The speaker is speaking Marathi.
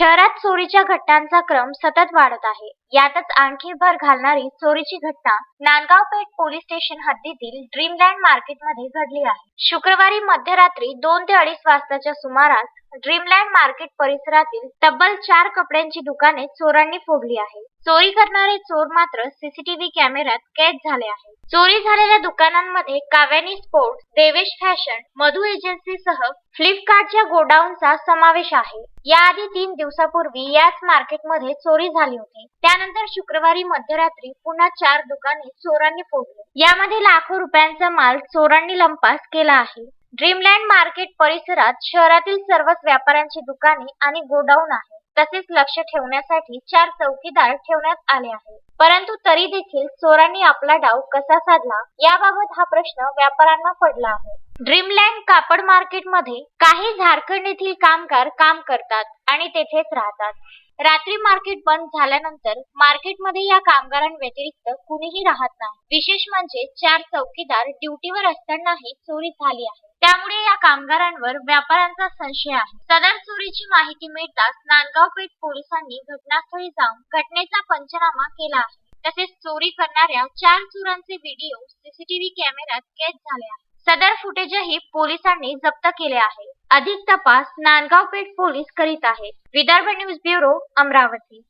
शहरात चोरीच्या घटनांचा क्रम सतत वाढत आहे. यातच आणखी भर घालणारी चोरीची घटना नांदगाव पेठ पोलीस स्टेशन हद्दीतील ड्रीमलँड मार्केटमध्ये घडली आहे. शुक्रवारी मध्यरात्री दोन ते अडीच वाजताच्या सुमारास ड्रीमलँड मार्केट परिसरातील तब्बल चार कपड्यांची दुकाने चोरांनी फोडली आहे चोरी करणारे चोर मात्र सीसीटीव्ही कॅमेऱ्यात कैद झाले आहे चोरी झालेल्या दुकानांमध्ये काव्यानी स्पोर्ट्स देवेश फॅशन मधु एजन्सीसह फ्लिपकार्टच्या गोडाऊनचा समावेश आहे. याआधी तीन दिवसापूर्वी याच मार्केटमध्ये चोरी झाली होती. त्यानंतर शुक्रवारी मध्यरात्री पुन्हा चार दुकाने चोरांनी फोडली. यामध्ये लाखो रुपयांचा माल चोरांनी लंपास केला आहे. ड्रीमलँड मार्केट परिसरात शहरातील सर्वच व्यापाऱ्यांची दुकाने आणि गोडाऊन आहे. तसेच लक्ष ठेवण्यासाठी चार चौकीदार ठेवण्यात आले आहे परंतु तरी देखील चोरांनी आपला डाव कसा साधला? याबाबत हा प्रश्न व्यापाऱ्यांना पडला आहे. ड्रीमलँड कापड मार्केटमध्ये काही झारखंड येथील कामगार काम करतात आणि तेथेच राहतात. रात्री मार्केट बंद झाल्यानंतर मार्केटमध्ये या कामगारांव्यतिरिक्त कुणीही राहत नाही. विशेष म्हणजे चार चौकीदार ड्युटीवर असतानाही चोरी झाली आहे. त्यामुळे या कामगारांवर व्यापाऱ्यांचा संशय आहे. सदर चोरीची माहिती मिळताच नांदगाव पेठ पोलिसांनी घटनास्थळी जाऊन घटनेचा पंचनामा केला आहे. तसेच चोरी करणाऱ्या चार चोरांचे व्हिडिओ सीसीटीव्ही कॅमेऱ्यात कैद झाले आहे सदर फुटेजही पोलिसांनी जप्त केले आहे. अधिक तपास नांदगाव पेठ पोलीस करीत आहेत. Vidarbha news bureau Amravati.